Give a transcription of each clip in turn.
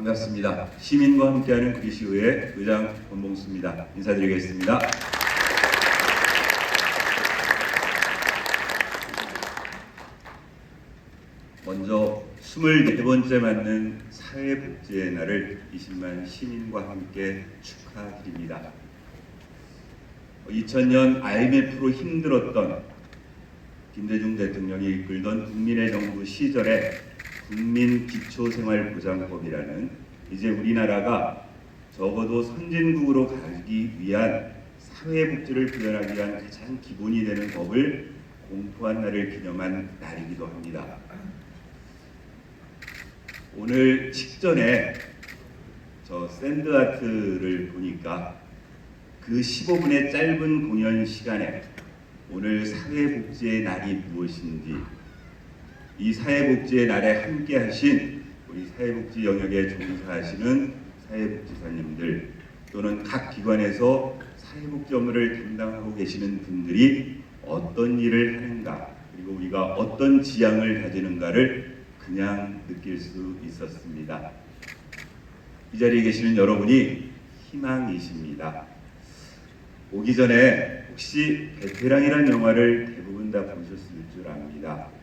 반갑습니다. 시민과 함께하는 구리시의회 의장 권봉수입니다. 인사드리겠습니다. 먼저 24번째 맞는 사회복지의 날을 20만 시민과 함께 축하드립니다. 2000년 IMF로 힘들었던 김대중 대통령이 이끌던 국민의 정부 시절에 국민기초생활보장법이라는 이제 우리나라가 적어도 선진국으로 가기 위한 사회복지를 구현하기 위한 가장 기본이 되는 법을 공포한 날을 기념한 날이기도 합니다. 오늘 식전에 저 샌드아트를 보니까 그 15분의 짧은 공연 시간에 오늘 사회복지의 날이 무엇인지 이 사회복지의 날에 함께 하신 우리 사회복지 영역에 종사하시는 사회복지사님들 또는 각 기관에서 사회복지 업무를 담당하고 계시는 분들이 어떤 일을 하는가 그리고 우리가 어떤 지향을 가지는가를 그냥 느낄 수 있었습니다. 이 자리에 계시는 여러분이 희망이십니다. 오기 전에 혹시 베테랑이라는 영화를 대부분 다 보셨을 줄 압니다.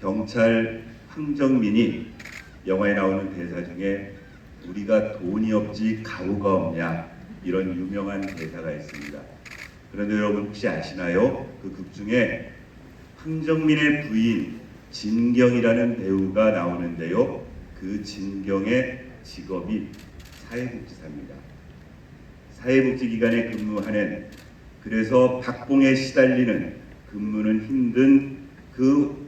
경찰 황정민이 영화에 나오는 대사 중에 우리가 돈이 없지 가오가 없냐 이런 유명한 대사가 있습니다. 그런데 여러분 혹시 아시나요? 그 극 중에 황정민의 부인 진경이라는 배우가 나오는데요. 그 진경의 직업이 사회복지사입니다. 사회복지기관에 근무하는 그래서 박봉에 시달리는 근무는 힘든 그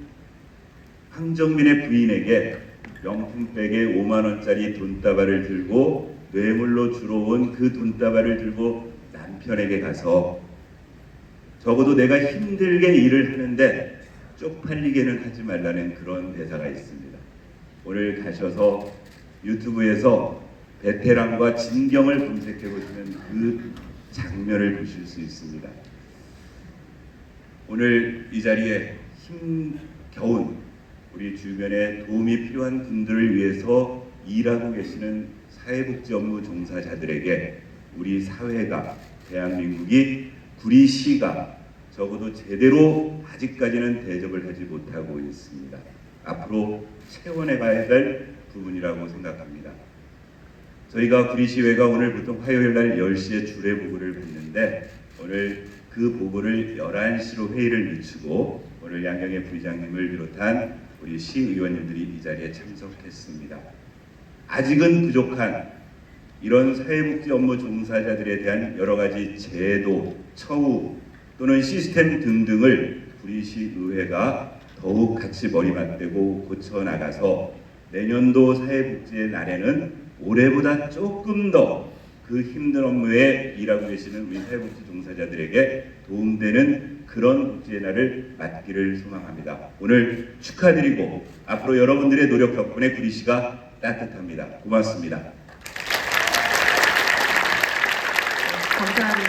황정민의 부인에게 명품백에 5만 원짜리 돈다발을 들고 뇌물로 주러 온 그 돈다발을 들고 남편에게 가서 적어도 내가 힘들게 일을 하는데 쪽팔리게는 하지 말라는 그런 대사가 있습니다. 오늘 가셔서 유튜브에서 베테랑과 진경을 검색해 보시면 그 장면을 보실 수 있습니다. 오늘 이 자리에 힘겨운 우리 주변에 도움이 필요한 분들을 위해서 일하고 계시는 사회복지 업무 종사자들에게 우리 사회가 대한민국이 구리시가 적어도 제대로 아직까지는 대접을 하지 못하고 있습니다. 앞으로 채원해 가야 될 부분이라고 생각합니다. 저희가 구리시회가 오늘 보통 화요일 날 10시에 주례 보고를 받는데 오늘 그 보고를 11시로 회의를 늦추고 오늘 양경의 부의장님을 비롯한 우리 시의원님들이 이 자리에 참석했습니다. 아직은 부족한 이런 사회복지 업무 종사자들에 대한 여러 가지 제도, 처우 또는 시스템 등등을 구리시 의회가 더욱 같이 머리 맞대고 고쳐 나가서 내년도 사회복지의 날에는 올해보다 조금 더 그 힘든 업무에 일하고 계시는 우리 사회복지 종사자들에게 도움되는 그런 복지의 날을 맞기를 소망합니다. 오늘 축하드리고 앞으로 여러분들의 노력 덕분에 구리시가 따뜻합니다. 고맙습니다. 감사합니다.